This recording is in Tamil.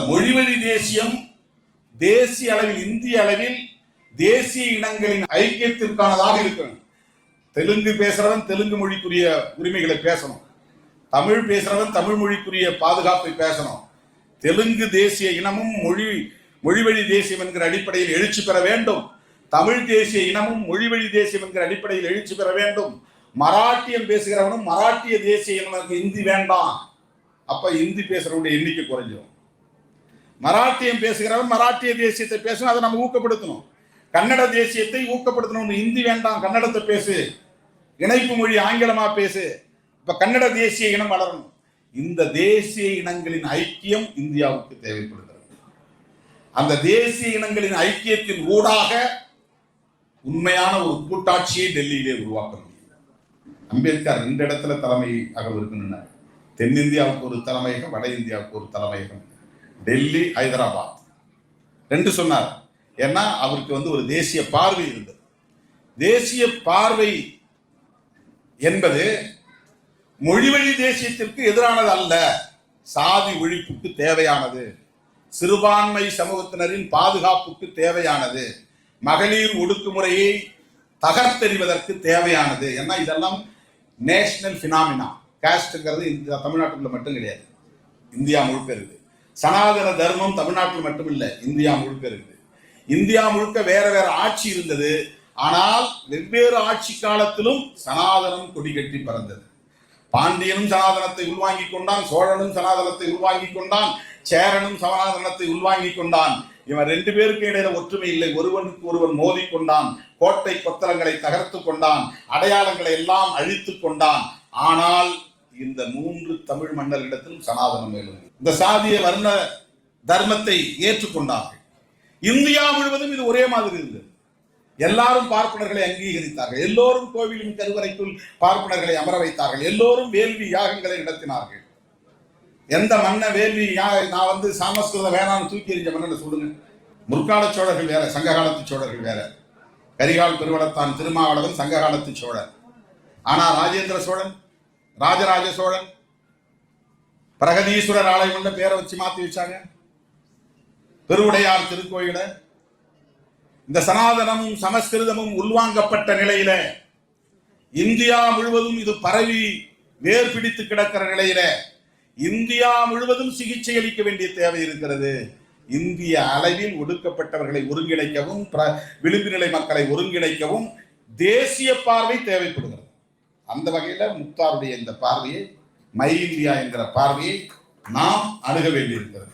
மொழிவழி தேசியம் தேசிய அளவில் இந்திய அளவில் தேசிய இனங்களின் ஐக்கியத்திற்கானதாக இருக்கணும். தெலுங்கு பேசுறவன் தெலுங்கு மொழிக்குரிய உரிமைகளை பேசணும். தமிழ் பேசுறவன் தமிழ் மொழிக்குரிய பாதுகாப்பை பேசணும். தெலுங்கு தேசிய இனமும் மொழி மொழிவழி தேசியம் என்கிற அடிப்படையில் எழுச்சி பெற வேண்டும். தமிழ் தேசிய இனமும் மொழிவழி தேசியம் என்கிற அடிப்படையில் எழுச்சி பெற வேண்டும். மராட்டியம் பேசுகிறவனும் மராட்டிய தேசிய இனனுக்கு இந்தி வேண்டாம். அப்ப இந்தி பேசுறவனுடைய எண்ணிக்கை குறைஞ்சிடும் மராட்டியம் பேசுகிறவன் மராட்டிய தேசியத்தை பேசணும் அதை நம்ம ஊக்கப்படுத்தணும். கன்னட தேசியத்தை ஊக்கப்படுத்தணும் இந்தி வேண்டாம் கன்னடத்தை பேசு. இணைப்பு மொழி ஆங்கிலமா பேசு. இப்ப கன்னட தேசிய இனம் வளரணும். இந்த தேசிய இனங்களின் ஐக்கியம் இந்தியாவுக்கு தேவைப்படுகிறது. அந்த தேசிய இனங்களின் ஐக்கியத்தின் ஊடாக உண்மையான ஒரு கூட்டாட்சியை டெல்லியிலே உருவாக்க முடியும். அம்பேத்கர் ரெண்டு இடத்துல தலைமையாக இருக்குன்னு தென்னிந்தியாவுக்கு ஒரு தலைமையகம் வட இந்தியாவுக்கு ஒரு தலைமையகம். டெல்லி ஹைதராபாத். ரெண்டு சொன்னார். ஏன்னா அவருக்கு வந்து ஒரு தேசிய பார்வை இருந்தது. தேசிய பார்வை என்பது மொழிவழி தேசியத்திற்கு எதிரானது அல்ல. சாதி ஒழிப்புக்கு தேவையானது. சிறுபான்மை சமூகத்தினரின் பாதுகாப்புக்கு தேவையானது. மகளிர் ஒடுக்குமுறையை தகர்த்தெறிவதற்கு தேவையானது. ஏன்னா இதெல்லாம் நேஷனல் பினாமினா காஸ்ட்ங்கிறது இந்த தமிழ்நாட்டுக்குள்ள மட்டும் கிடையாது. இந்தியா முழுக்க இருக்குது. சனாதன தர்மம் தமிழ்நாட்டில் மட்டும் இல்லை இந்தியா முழுக்க இருக்குது இந்தியா முழுக்க வேற வேற ஆட்சி இருந்தது. ஆனால் வெவ்வேறு ஆட்சி காலத்திலும் சனாதனம் கொடி கட்டி பறந்தது. பாண்டியனும் சனாதனத்தை உள்வாங்கி கொண்டான் சோழனும் சனாதனத்தை உள்வாங்கிக் கொண்டான் சேரனும் சனாதனத்தை உள்வாங்கிக் கொண்டான். இவன் ரெண்டு பேருக்கு இடையில ஒற்றுமை இல்லை. ஒருவனுக்கு ஒருவன் மோதி கொண்டான் கோட்டை கொத்தளங்களை தகர்த்து கொண்டான் அடையாளங்களை எல்லாம் அழித்து கொண்டான். ஆனால் இந்த மூன்று தமிழ் மன்னர்களிடத்திலும் சனாதனம் மேலும் இந்த சாதிய வர்ண தர்மத்தை ஏற்றுக்கொண்டார்கள். இந்தியா முழுவதும் இது ஒரே மாதிரி இருந்தது. எல்லாரும் பார்ப்பனர்களை அங்கீகரித்தார்கள். எல்லோரும் கோவிலின் கருவறைக்குள் பார்ப்பனர்களை அமர வைத்தார்கள். எல்லோரும் வேள்வி யாகங்களை நடத்தினார்கள். எந்த மன்ன வேள்வி யாக நான் வந்து சாமஸ்கிருதம் வேணாம்னு தூக்கி எறிஞ்ச மன்னனை சொல்லுங்க. முற்கால சோழர்கள் வேற சங்க காலத்து சோழர்கள் வேற. கரிகால் பெருவளத்தான் திருமாவளவன் சங்க காலத்து சோழர். ஆனா ராஜேந்திர சோழன் ராஜராஜ சோழன் பிரகதீஸ்வரர் ஆலயம் பேரை வச்சு மாத்தி வச்சாங்க. பெருவுடையார் திருக்கோயில. இந்த சனாதனமும் சமஸ்கிருதமும் உள்வாங்கப்பட்ட நிலையில இந்தியா முழுவதும் இது பரவி வேர் பிடித்து கிடக்கிற நிலையில இந்தியா முழுவதும் சிகிச்சை அளிக்க வேண்டிய தேவை இருக்கிறது. இந்திய அளவில் ஒடுக்கப்பட்டவர்களை ஒருங்கிணைக்கவும் பிர- விளிம்பு நிலை மக்களை ஒருங்கிணைக்கவும் தேசிய பார்வை தேவைப்படுகிறது. அந்த வகையில முக்தாருடைய இந்த பார்வையை மை இந்தியா என்கிற பார்வையை நாம் அணுக வேண்டியிருக்கிறது.